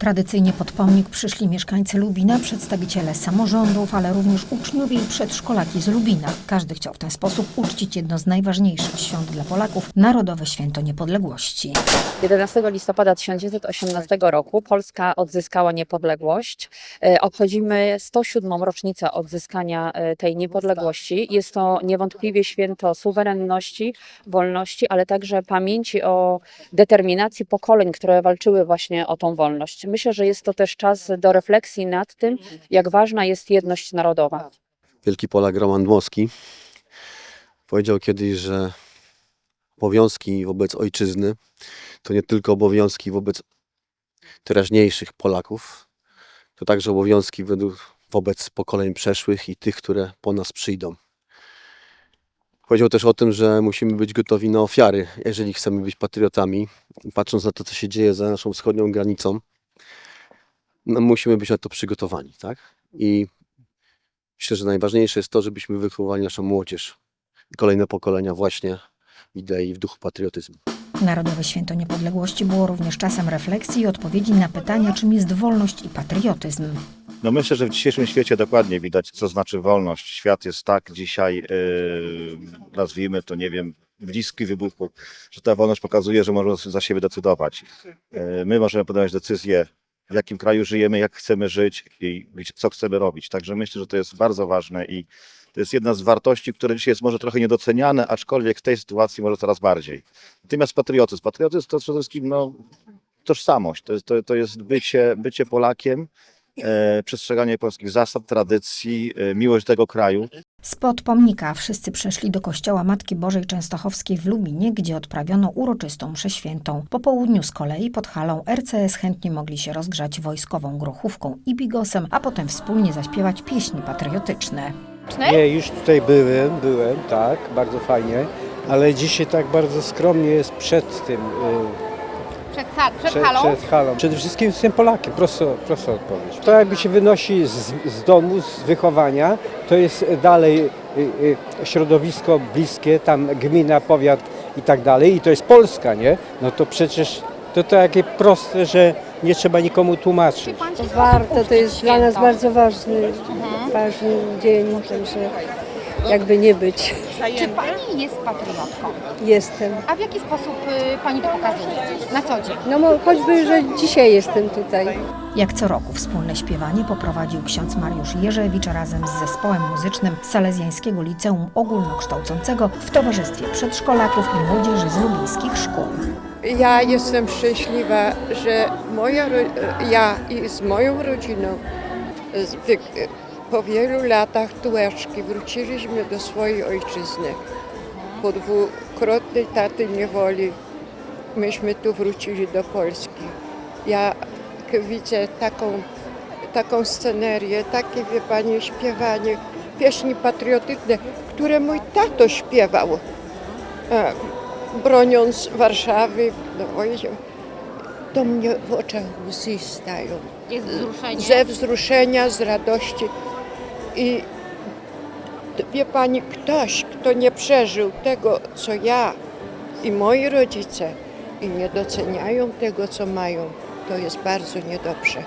Tradycyjnie pod pomnik przyszli mieszkańcy Lubina, przedstawiciele samorządów, ale również uczniowie i przedszkolaki z Lubina. Każdy chciał w ten sposób uczcić jedno z najważniejszych świąt dla Polaków Narodowe Święto Niepodległości. 11 listopada 1918 roku Polska odzyskała niepodległość. E, Obchodzimy 107. rocznicę odzyskania e, tej niepodległości. Jest to niewątpliwie święto suwerenności, wolności, ale także pamięci o determinacji pokoleń, które walczyły właśnie o tą wolność. Myślę, że jest to też czas do refleksji nad tym, jak ważna jest jedność narodowa. wielki Polak Roman Dmowski powiedział kiedyś, że obowiązki wobec ojczyzny to nie tylko obowiązki wobec teraźniejszych Polaków, to także obowiązki według, wobec pokoleń przeszłych i tych, które po nas przyjdą. Powiedział też o tym, że musimy być gotowi na ofiary, jeżeli chcemy być patriotami. Patrząc na to, co się dzieje za naszą wschodnią granicą, no musimy być na to przygotowani, tak? I Myślę, że najważniejsze jest to, żebyśmy wychowali naszą młodzież i kolejne pokolenia właśnie w idei i w duchu patriotyzmu. Narodowe Święto Niepodległości było również czasem refleksji i odpowiedzi na pytania, czym jest wolność i patriotyzm. No myślę, że w dzisiejszym świecie dokładnie widać, co znaczy wolność. Świat jest tak dzisiaj, yy, nazwijmy to, nie wiem, bliski wybuchu, że ta wolność pokazuje, że można za siebie decydować. Yy, my możemy podjąć decyzję, w jakim kraju żyjemy, jak chcemy żyć i co chcemy robić. Także myślę, że to jest bardzo ważne i to jest jedna z wartości, które dzisiaj jest może trochę niedoceniane, aczkolwiek w tej sytuacji może coraz bardziej. Natomiast patriotyzm. Patriotyzm to przede wszystkim no, tożsamość, to jest, to, to jest bycie, bycie Polakiem, przestrzeganie polskich zasad, tradycji, e, miłość tego kraju. Spod pomnika wszyscy przeszli do kościoła Matki Bożej Częstochowskiej w Lubinie, gdzie odprawiono uroczystą mszę świętą. Po południu z kolei pod halą RCS chętnie mogli się rozgrzać wojskową grochówką i bigosem, a potem wspólnie zaśpiewać pieśni patriotyczne. Nie, już tutaj byłem, byłem, tak, bardzo fajnie, ale dzisiaj tak bardzo skromnie jest przed tym, y, Przed, przed przed, halą? przed halą. Przede wszystkim jestem Polakiem, prosto, prosta odpowiedź. To jakby się wynosi z, z domu, z wychowania, to jest dalej y, y, środowisko bliskie, tam gmina, powiat i tak dalej i to jest Polska, nie? No to przecież to takie proste, że nie trzeba nikomu tłumaczyć. Warto, to jest dla nas bardzo ważny, ważny dzień, także jakby nie być. Czy pani jest patriotką? Jestem. A w jaki sposób y, pani to pokazuje? Na co dzień? No mo- choćby, że dzisiaj jestem tutaj. Jak co roku wspólne śpiewanie poprowadził ksiądz Mariusz Jerzewicz razem z zespołem muzycznym Salezjańskiego Liceum Ogólnokształcącego w towarzystwie przedszkolaków i młodzieży z lubińskich szkół. Ja jestem szczęśliwa, że moja, ro- ja i z moją rodziną z- wy- po wielu latach tułaczki wróciliśmy do swojej ojczyzny. Po dwukrotnej taty niewoli myśmy tu wrócili do Polski. Ja widzę taką, taką scenerię, takie wie Pani śpiewanie, pieśni patriotyczne, które mój tato śpiewał. E, broniąc Warszawy, no to mnie w oczach łzy stają. Jest wzruszenie? Ze wzruszenia, z radości. I wie pani, ktoś, kto nie przeżył tego, co ja i moi rodzice, i nie doceniają tego, co mają, to jest bardzo niedobrze.